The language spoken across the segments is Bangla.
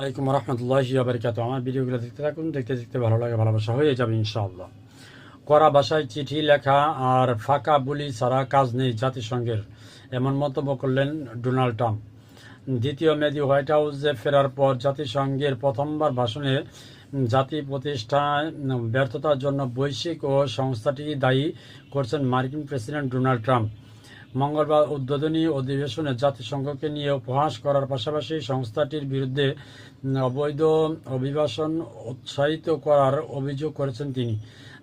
আলাইকুম রহমতুল্লাহ বারকাত আমার ভিডিওগুলো দেখতে থাকুন, দেখতে দেখতে ভালো লাগে, ভালোবাসা হয়ে যাবে ইনশাআল্লাহ। করা ভাষায় চিঠি লেখা আর ফাঁকা বুলি ছাড়া কাজ নেই জাতিসংঘের, এমন মন্তব্য করলেন ডোনাল্ড ট্রাম্প। দ্বিতীয় মেয়াদী হোয়াইট হাউসে ফেরার পর জাতিসংঘের প্রথমবার ভাষণে জাতি প্রতিষ্ঠায় ব্যর্থতার জন্য বৈশ্বিক ও সংস্থাটি দায়ী করছেন মার্কিন প্রেসিডেন্ট ডোনাল্ড ট্রাম্প। মঙ্গলবার উদ্বোধনী অধিবেশনে জাতিসংঘকে নিয়ে উপহাস করার পাশাপাশি সংস্থাটির বিরুদ্ধে অবৈধ অভিবাসন উৎসাহিত করার অভিযোগ করেছেন তিনি।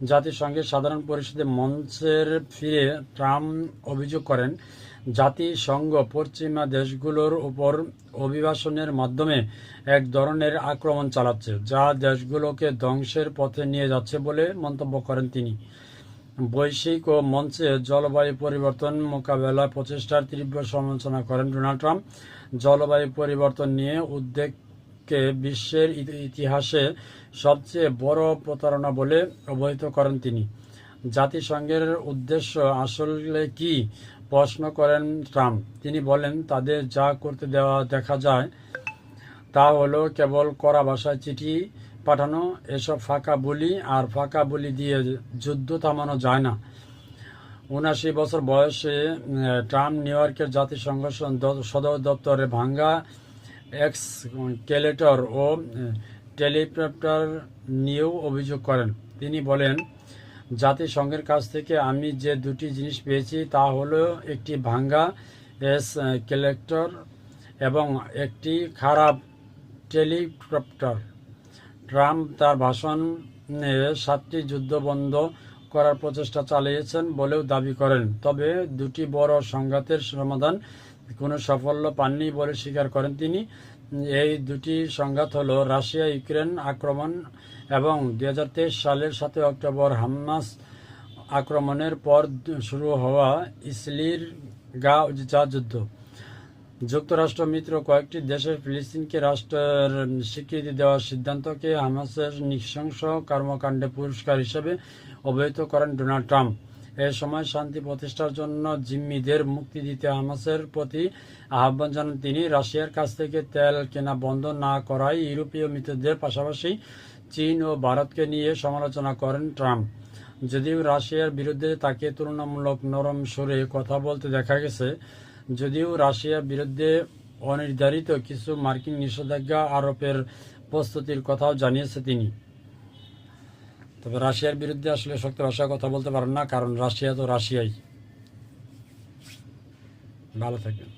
জাতিসংঘের সাধারণ পরিষদে মঞ্চের ফিরে ট্রাম্প অভিযোগ করেন, জাতিসংঘ পশ্চিমা দেশগুলোর উপর অভিবাসনের মাধ্যমে এক ধরনের আক্রমণ চালাচ্ছে, যা দেশগুলোকে ধ্বংসের পথে নিয়ে যাচ্ছে বলে মন্তব্য করেন তিনি। বৈশ্বিক ও মঞ্চে জলবায়ু পরিবর্তন মোকাবেলা প্রচেষ্টার তীব্র সমালোচনা করেন ডোনাল্ড ট্রাম্প। জলবায়ু পরিবর্তন নিয়ে উদ্বেগকে বিশ্বের ইতিহাসে সবচেয়ে বড় প্রতারণা বলে অবহিত করেন তিনি। জাতিসংঘের উদ্দেশ্য আসলে কি? প্রশ্ন করেন ট্রাম্প। তিনি বলেন, তাদের যা করতে দেওয়া দেখা যায় তা হলো কেবল করা ভাষায় চিঠি পাঠানো, এসব ফাঁকা বলি আর ফাঁকা বলি দিয়ে যুদ্ধ থামানো যায় না। উনাশি বছর বয়সে ট্রাম্প নিউ ইয়র্কের জাতিসংঘ সদর দপ্তরে ভাঙ্গা এক্স কেলেটর ও টেলিপ্রেপ্টার নিয়েও অভিযোগ করেন। তিনি বলেন, জাতিসংঘের কাছ থেকে আমি যে দুটি জিনিস পেয়েছি তা হলো একটি ভাঙ্গা এস কালেক্টর এবং একটি খারাপ টেলিপ্রপ্টার ট্রাম্প তার ভাষণে সাতটি যুদ্ধ বন্ধ করার প্রচেষ্টা চালিয়েছেন বলেও দাবি করেন। তবে দুটি বড় সংঘাতের সমাধান কোনো সাফল্য পাননি বলে স্বীকার করেন তিনি। এই দুটি সংঘাত হলো রাশিয়া ইউক্রেন আক্রমণ এবং দু হাজার তেইশ সালের সাতই অক্টোবর হামাস আক্রমণের পর শুরু হওয়া ইসলির গা যা যুদ্ধ। যুক্তরাষ্ট্র মিত্র কয়েকটি দেশের ফিলিস্তিনকে রাষ্ট্রের স্বীকৃতি দেওয়ার সিদ্ধান্তকে হামাসের নৃশংস কর্মকাণ্ডে পুরস্কার হিসেবে অবহিত করেন ডোনাল্ড ট্রাম্প। এ সময় শান্তি প্রতিষ্ঠার জন্য জিম্মিদের মুক্তি দিতে হামাসের প্রতি আহ্বান জানান তিনি। রাশিয়ার কাছ থেকে তেল কেনা বন্ধ না করায় ইউরোপীয় মিত্রদের পাশাপাশি চীন ও ভারতকে নিয়ে সমালোচনা করেন ট্রাম্প। যদিও রাশিয়ার বিরুদ্ধে তাকে তুলনামূলক নরম সুরে কথা বলতে দেখা গেছে যদিও রাশিয়ার বিরুদ্ধে অনির্ধারিত কিছু মার্কিন নিষেধাজ্ঞা আরোপের প্রস্তুতির কথাও জানিয়েছে তিনি। তবে রাশিয়ার বিরুদ্ধে আসলে শক্ত ভাষায় কথা বলতে পারেন না, কারণ রাশিয়া তো রাশিয়াই। ভালো থাকবেন।